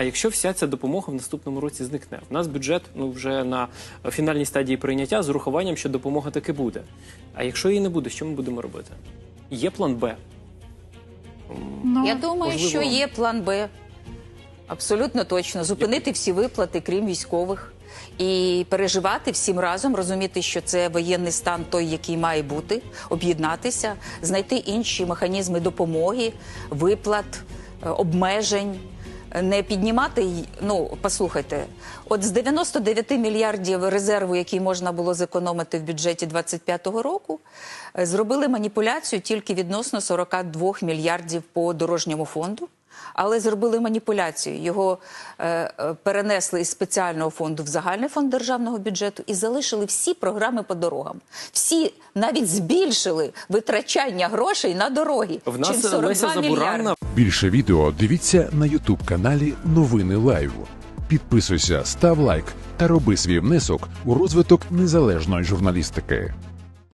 а якщо вся ця допомога в наступному році зникне? У нас бюджет ну вже на фінальній стадії прийняття з урахуванням, що допомога таки буде. А якщо її не буде, що ми будемо робити? Є план Б. Ну, Я думаю, можливо. що є план Б. Абсолютно точно. Зупинити всі виплати, крім військових, і переживати всім разом, розуміти, що це воєнний стан той, який має бути, об'єднатися, знайти інші механізми допомоги, виплат, е, обмежень. Не піднімати, ну послухайте, от з 99 мільярдів резерву, який можна було зекономити в бюджеті 25-го року, е, зробили маніпуляцію тільки відносно 42 мільярдів по дорожньому фонду. Але зробили маніпуляцію. Його е, е, перенесли із спеціального фонду в загальний фонд державного бюджету і залишили всі програми по дорогам. Всі навіть збільшили витрачання грошей на дороги. В чим нас 42 Леся мільярди. Більше відео дивіться на Ютуб каналі Новини Лайв. Підписуйся, став лайк та роби свій внесок у розвиток незалежної журналістики.